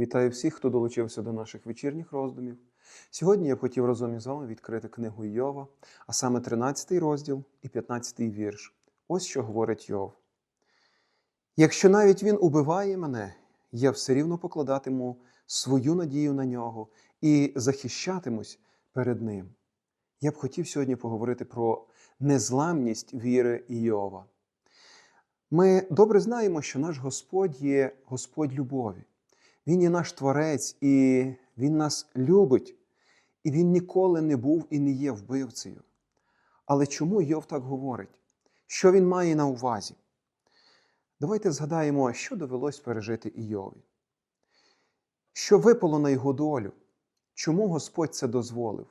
Вітаю всіх, хто долучився до наших вечірніх роздумів. Сьогодні я б хотів разом із вами відкрити книгу Йова, а саме 13 розділ і 15 вірш. Ось що говорить Йов. Якщо навіть він убиває мене, я все рівно покладатиму свою надію на нього і захищатимусь перед ним. Я б хотів сьогодні поговорити про незламність віри Йова. Ми добре знаємо, що наш Господь є Господь любові. Він є наш Творець, і Він нас любить, і Він ніколи не був і не є вбивцею. Але чому Йов так говорить? Що він має на увазі? Давайте згадаємо, що довелось пережити Іові. Що випало на його долю? Чому Господь це дозволив?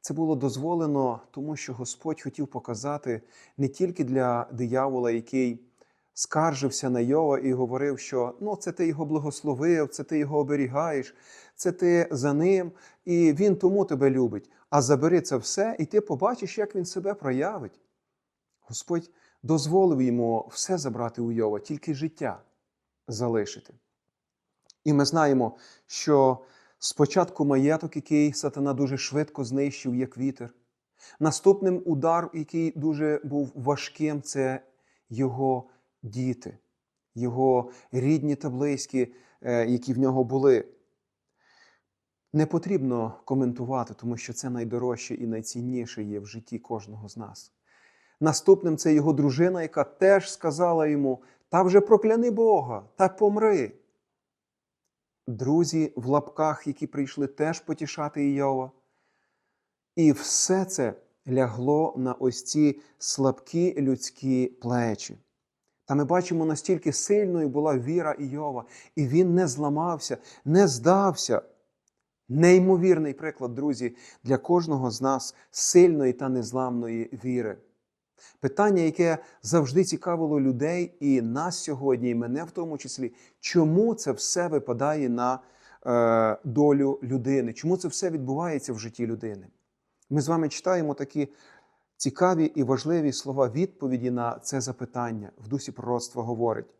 Це було дозволено, тому що Господь хотів показати не тільки для диявола, який скаржився на Йова і говорив, що ну, це ти його благословив, це ти його оберігаєш, це ти за ним, і він тому тебе любить. А забери це все, і ти побачиш, як він себе проявить. Господь дозволив йому все забрати у Йова, тільки життя залишити. І ми знаємо, що спочатку маєток, який сатана дуже швидко знищив, як вітер. Наступним удар, який дуже був важким, це його діти, його рідні та близькі, е, які в нього були. Не потрібно коментувати, тому що це найдорожче і найцінніше є в житті кожного з нас. Наступним це його дружина, яка теж сказала йому: та вже прокляни Бога, та помри. Друзі в лапках, які прийшли теж потішати Іова. І все це лягло на ось ці слабкі людські плечі. Та ми бачимо, настільки сильною була віра Іова, і він не зламався, не здався. Неймовірний приклад, друзі, для кожного з нас сильної та незламної віри. Питання, яке завжди цікавило людей і нас сьогодні, і мене в тому числі, чому це все випадає на е, долю людини? Чому це все відбувається в житті людини? Ми з вами читаємо такі цікаві і важливі слова відповіді на це запитання в дусі пророцтва говорить: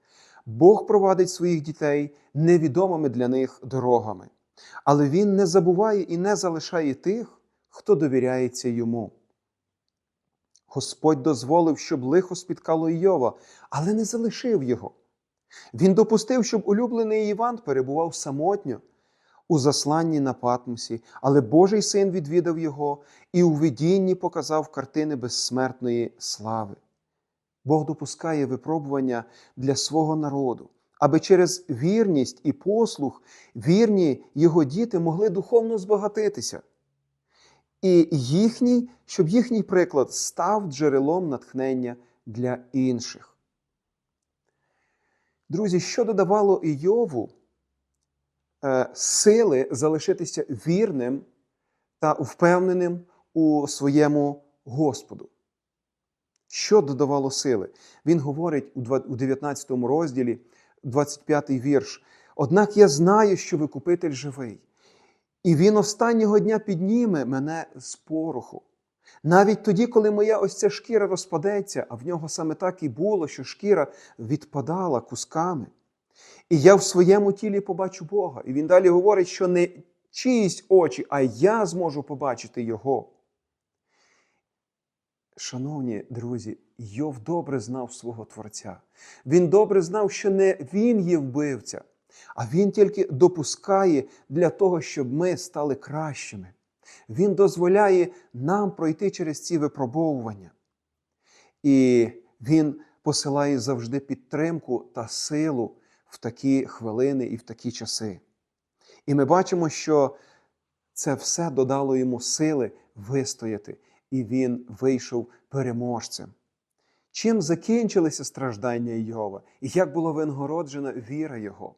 Бог провадить своїх дітей невідомими для них дорогами, але Він не забуває і не залишає тих, хто довіряється йому. Господь дозволив, щоб лихо спіткало Йова, але не залишив його. Він допустив, щоб улюблений Іван перебував самотньо у засланні на Патмосі, але Божий син відвідав його і у видінні показав картини безсмертної слави. Бог допускає випробування для свого народу, аби через вірність і послух вірні його діти могли духовно збагатитися. І їхній, щоб їхній приклад став джерелом натхнення для інших. Друзі, що додавало Іову е, сили залишитися вірним та впевненим у своєму Господу? Що додавало сили? Він говорить у 19 розділі, 25 вірш. Однак я знаю, що Викупитель живий. І він останнього дня підніме мене з пороху. Навіть тоді, коли моя ось ця шкіра розпадеться, а в нього саме так і було, що шкіра відпадала кусками. І я в своєму тілі побачу Бога. І він далі говорить, що не чиїсь очі, а я зможу побачити Його. Шановні друзі, Йов добре знав свого Творця. Він добре знав, що не він є вбивця, а він тільки допускає для того, щоб ми стали кращими. Він дозволяє нам пройти через ці випробовування. І Він посилає завжди підтримку та силу в такі хвилини і в такі часи. І ми бачимо, що це все додало йому сили вистояти, і він вийшов переможцем. Чим закінчилися страждання Йова, і як була винагороджена віра Його?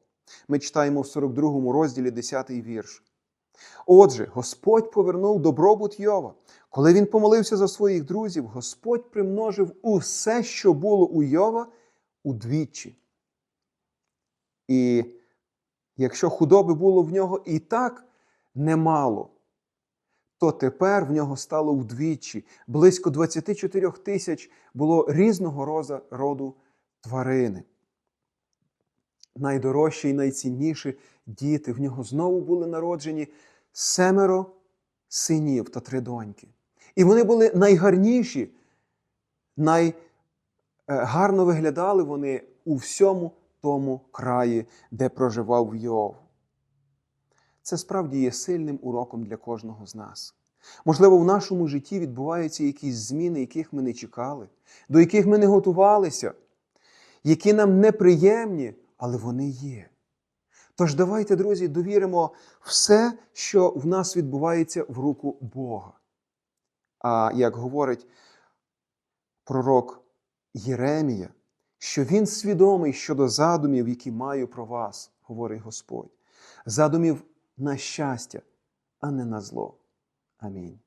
Ми читаємо в 42 розділі 10 вірш. Отже, Господь повернув добробут Йова. Коли він помолився за своїх друзів, Господь примножив усе, що було у Йова, удвічі. І якщо худоби було в нього і так немало, то тепер в нього стало вдвічі. Близько 24 тисяч було різного роду тварини. найдорожчі і найцінніші діти. В нього знову були народжені семеро синів та три доньки. І вони були найгарніші, найгарно виглядали вони у всьому тому краї, де проживав Йов. Це справді є сильним уроком для кожного з нас. Можливо, в нашому житті відбуваються якісь зміни, яких ми не чекали, до яких ми не готувалися, які нам неприємні, але вони є. Тож давайте, друзі, довіримо все, що в нас відбувається в руку Бога. А як говорить пророк Єремія, що він свідомий щодо задумів, які маю про вас, говорить Господь, задумів на щастя, а не на зло. Амінь.